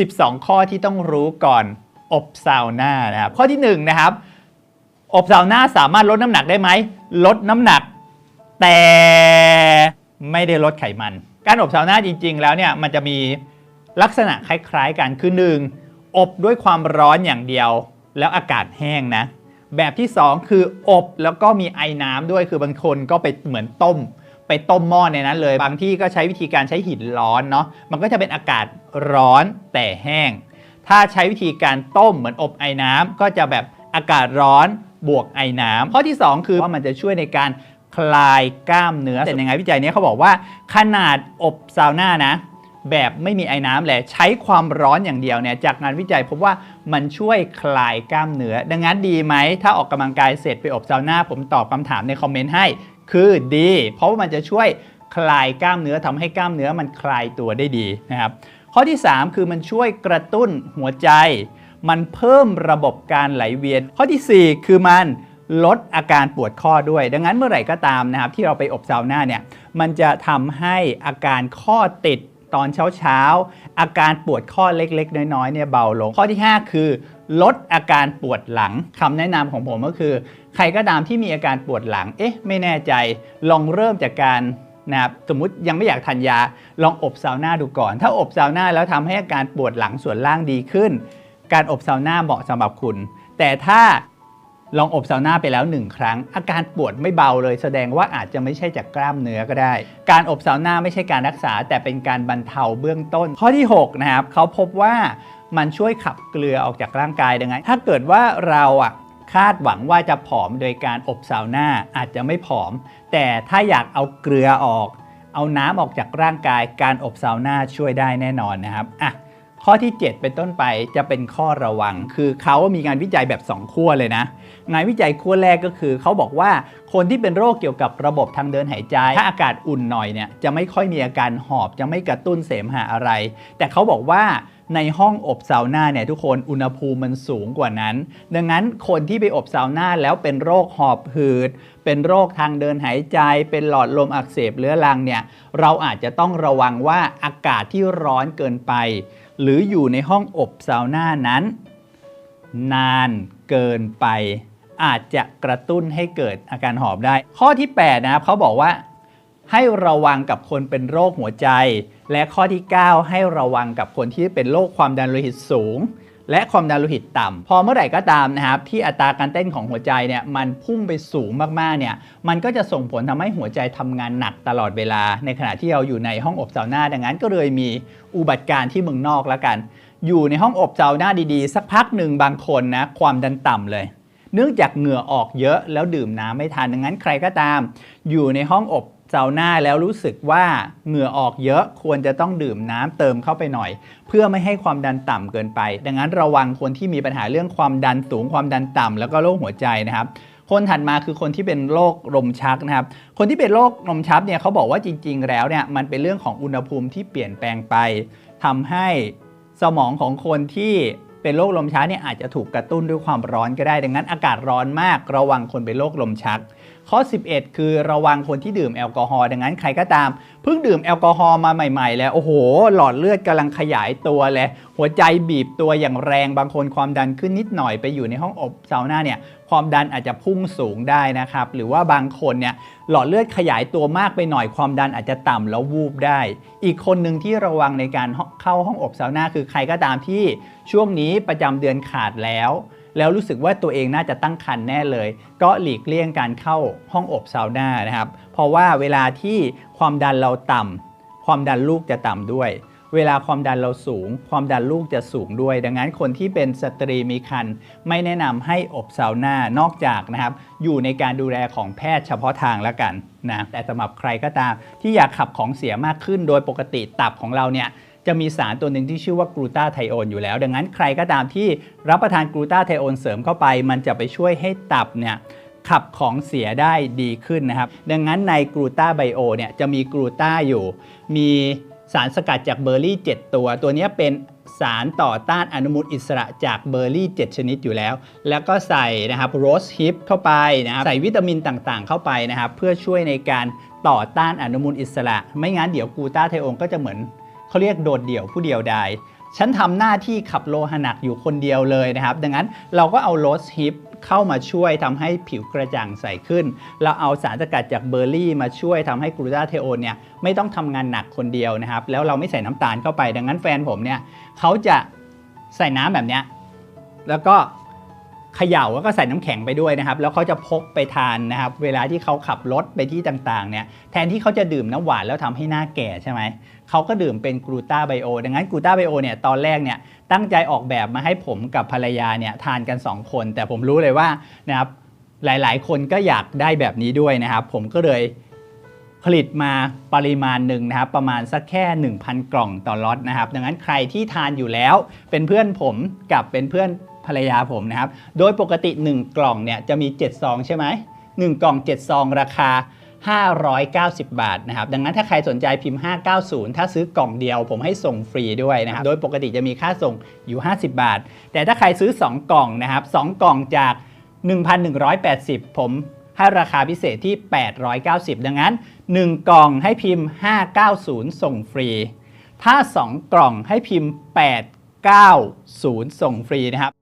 12 ข้อที่ต้องรู้ก่อนอบซาวน่านะครับ ข้อที่1นะครับ อบซาวน่าสามารถลดน้ำหนักได้ไหม ลดน้ำหนัก แต่ไม่ได้ลดไขมัน การอบซาวน่าจริง ๆ แล้วเนี่ยมันจะมีลักษณะคล้าย ๆ กันคือ 1. อบด้วยความร้อนอย่างเดียว แล้วอากาศแห้งนะ แบบที่ 2 คืออบแล้วก็มีไอ้น้ำด้วยคือบางคนก็ไปเหมือนต้ม ไปต้มหม้อในนั้นเลย บางที่ก็ใช้วิธีการใช้หินร้อนเนาะมันก็จะเป็นอากาศร้อนแต่แห้ง ถ้าใช้วิธีการต้มเหมือนอบไอ้น้ำก็จะแบบอากาศร้อนบวกไอ้น้ำข้อที่ 2 คือว่ามันจะช่วยในการคลายกล้ามเนื้อแต่ยังไงวิจัยนี้เขาบอกว่า ขนาดอบซาวน่านะ แบบไม่มีไอ้น้ำแหละใช้ความร้อนอย่างเดียวเนี่ยจากงานวิจัยพบว่ามันช่วยคลายกล้ามเนื้อ ดังนั้นดีไหม ถ้าออกกำลังกายเสร็จไปอบซาวน่าผมตอบคำถามในคอมเมนต์ให้ คือดี เพราะว่ามันจะช่วยคลายกล้ามเนื้อทำให้กล้ามเนื้อมันคลายตัวได้ดีนะครับ ข้อที่ 3 คือมันช่วยกระตุ้นหัวใจ มันเพิ่มระบบการไหลเวียน ข้อทีสี่4 คือมันลดอาการปวดข้อด้วย ดังนั้นเมื่อไหร่ก็ตามนะครับ ที่เราไปอบซาวน่าเนี่ยมันจะทำให้อาการข้อติดตอนเช้าๆ อาการปวดข้อเล็กๆ น้อยๆเนี่ยเบาลง ข้อที่ 5 คือ ลดอาการปวดหลังคำแนะนำของผมก็คือ ใครก็ตามที่มีอาการปวดหลัง เอ๊ะ ไม่แน่ใจ ลองเริ่มจากการนะครับสมมติยังไม่อยากทานยา ลองอบซาวน่าดูก่อน ถ้าอบซาวน่าแล้วทำให้อาการปวดหลังส่วนล่างดีขึ้น การอบซาวน่าเหมาะสำหรับคุณ แต่ถ้าลองอบซาวน่าไปแล้วหนึ่งครั้ง อาการปวดไม่เบาเลยแสดงว่าอาจจะไม่ใช่จากกล้ามเนื้อก็ได้ การอบซาวน่าไม่ใช่การรักษา แต่เป็นการบรรเทาเบื้องต้น ข้อที่ 6 นะครับเขาพบว่า มันช่วยขับเกลือออกจากร่างกายดังไง ถ้าเกิดว่าเราอะคาดหวังว่าจะผอมโดยการอบซาวน่าอาจจะไม่ผอม แต่ถ้าอยากเอาเกลือออก เอาน้ำออกจากร่างกายการอบซาวน่าช่วยได้แน่นอนนะครับอะ ข้อที่ 7 เป็นต้นไปจะเป็นข้อระวัง คือเขามีงานวิจัยแบบ 2 ขั้วเลยนะ งานวิจัยขั้วแรกก็คือ เขาบอกว่าคนที่เป็นโรคเกี่ยวกับระบบทางเดินหายใจ ถ้าอากาศอุ่นหน่อยเนี่ยจะไม่ค่อยมีอาการหอบ จะไม่กระตุ้นเสมหะอะไร แต่เขาบอกว่าในห้องอบซาวน่าเนี่ยทุกคนอุณหภูมิมันสูงกว่านั้น ดังนั้นคนที่ไปอบซาวน่าแล้วเป็นโรคหอบหืด เป็นโรคทางเดินหายใจ เป็นหลอดลมอักเสบเรื้อรังเนี่ยเราอาจจะต้องระวังว่าอากาศที่ร้อนเกินไป หรืออยู่ในห้องอบซาวน่านั้น นานเกินไป อาจจะกระตุ้นให้เกิดอาการหอบได้ ข้อที่ 8 นะครับเขาบอกว่าให้ระวังกับคนเป็นโรคหัวใจ และข้อที่ 9 ให้ระวังกับคนที่เป็นโรคความดันโลหิตสูง และความดันโลหิตต่ำพอเมื่อไหร่ก็ตามนะครับที่อัตราการเต้นของหัวใจเนี่ยมันพุ่งไปสูงมากๆเนี่ยมันก็จะส่งผลทำให้หัวใจทำงานหนักตลอดเวลา ในขณะที่เราอยู่ในห้องอบซาวน่าดังนั้นก็เลยมีอุบัติการณ์ที่เมืองนอกแล้วกัน อยู่ในห้องอบซาวน่าดีๆ สักพักหนึ่งบางคนนะความดันต่ำเลยเนื่องจากเหงื่อออกเยอะแล้วดื่มน้ำไม่ทันดังนั้นใครก็ตาม อยู่ในห้องอบ ซาวน่าแล้วรู้สึกว่าเหงื่อออกเยอะควรจะต้องดื่มน้ำเติมเข้าไปหน่อย เพื่อไม่ให้ความดันต่ำเกินไป ดังนั้นระวังคนที่มีปัญหาเรื่องความดันสูงความดันต่ำแล้วก็โรคหัวใจนะครับคนถัดมาคือคนที่เป็นโรคลมชักนะครับ คนที่เป็นโรคลมชักเนี่ยเขาบอกว่าจริง ๆ แล้วเนี่ยมันเป็นเรื่องของอุณหภูมิที่เปลี่ยนแปลงไปทำให้สมองของคนที่เป็นโรคลมชักเนี่ยอาจจะถูกกระตุ้นด้วยความร้อนก็ได้ ดังนั้นอากาศร้อนมากระวังคนเป็นโรคลมชัก ข้อ 11 คือระวังคนที่ดื่มแอลกอฮอล์ดังนั้นใครก็ตามเพิ่งดื่มแอลกอฮอล์มาใหม่ ๆ แล้ว โอ้โห หลอดเลือดกำลังขยายตัวเลยหัวใจบีบตัวอย่างแรงบางคนความดันขึ้นนิดหน่อยไปอยู่ในห้องอบซาวน่าเนี่ยความดันอาจจะพุ่งสูงได้นะครับ หรือว่าบางคนเนี่ยหลอดเลือดขยายตัวมากไปหน่อยความดันอาจจะต่ำแล้ววูบได้ อีกคนหนึ่งที่ระวังในการเข้าห้องอบซาวน่าคือใครก็ตามที่ช่วงนี้ประจำเดือนขาดแล้ว แล้วรู้สึกว่าตัวเองน่าจะตั้งครรภ์แน่เลย ก็หลีกเลี่ยงการเข้าห้องอบซาวน่านะครับ เพราะว่าเวลาที่ความดันเราต่ำความดันลูกจะต่ำด้วย เวลาความดันเราสูง ความดันลูกจะสูงด้วย ดังนั้นคนที่เป็นสตรีมีครรภ์ไม่แนะนำให้อบซาวน่านอกจากนะครับ อยู่ในการดูแลของแพทย์เฉพาะทางแล้วกันนะแต่สำหรับใครก็ตามที่อยากขับของเสียมากขึ้นโดยปกติตับของเราเนี่ย จะมีสารตัวหนึ่งที่ชื่อว่ากลูตาไทโอนอยู่แล้ว ดังนั้นใครก็ตามที่รับประทานกลูตาไทโอนเสริมเข้าไป มันจะไปช่วยให้ตับเนี่ยขับของเสียได้ดีขึ้นนะครับ ดังนั้นในกลูตาไบโอเนี่ยจะมีกลูตาอยู่ มีสารสกัดจากเบอร์รี่ 7 ตัว ตัวนี้เป็นสารต่อต้านอนุมูลอิสระจากเบอร์รี่ 7 ชนิดอยู่แล้ว แล้วก็ใส่นะครับโรสฮิปเข้าไปนะครับใส่วิตามินต่างๆ เข้าไปนะครับ เพื่อช่วยในการต่อต้านอนุมูลอิสระ ไม่งั้นเดี๋ยวกลูตาไทโอนก็จะเหมือน เขาเรียกโดดเดี่ยวผู้เดียวดายฉันทำหน้าที่ขับโลหะหนักอยู่คนเดียวเลยนะครับ ดังนั้นเราก็เอาโรสฮิปเข้ามาช่วยทำให้ผิวกระจ่างใสขึ้น เราเอาสารสกัดจากเบอร์รี่มาช่วยทำให้กลูตาเทโอนเนี่ยไม่ต้องทำงานหนักคนเดียวนะครับ แล้วเราไม่ใส่น้ำตาลเข้าไป ดังนั้นแฟนผมเนี่ยเขาจะใส่น้ำแบบเนี้ยแล้วก็ เขย่าแล้วก็ใส่น้ำแข็งไปด้วยนะครับ แล้วเขาจะพกไปทานนะครับ เวลาที่เขาขับรถไปที่ต่างๆเนี่ยแทนที่เขาจะดื่มน้ำหวานแล้วทำให้หน้าแก่ใช่ไหมเขาก็ดื่มเป็นกลูตาไบโอดังนั้นกลูตาไบโอเนี่ยตอนแรกเนี่ยตั้งใจออกแบบมาให้ผมกับภรรยาเนี่ยทานกัน 2 คน แต่ผมรู้เลยว่านะครับหลายๆ คนก็อยากได้แบบนี้ด้วยนะครับ ผมก็เลยผลิตมาปริมาณหนึ่งนะครับ ประมาณสักแค่ 1,000 กล่องต่อล็อตนะครับ ดังนั้นใครที่ทานอยู่แล้วเป็นเพื่อนผมกับเป็นเพื่อน ภรรยาผมนะครับ โดยปกติ 1 กล่องเนี่ยจะมี 7 ซองใช่ไหม1กล่อง 7 ซองราคา 590 บาทนะครับ ดังนั้นถ้าใครสนใจพิมพ์ 590 ถ้าซื้อกล่องเดียวผมให้ส่งฟรีด้วยนะครับ โดยปกติจะมีค่าส่งอยู่ 50 บาท แต่ถ้าใครซื้อ 2 กล่องนะครับ2กล่องจาก 1,180 ผมให้ราคาพิเศษที่ 890 ดังนั้น 1 กล่องให้พิมพ์ 590 ส่งฟรี ถ้า 2 กล่องให้พิมพ์ 890 ส่งฟรีนะครับ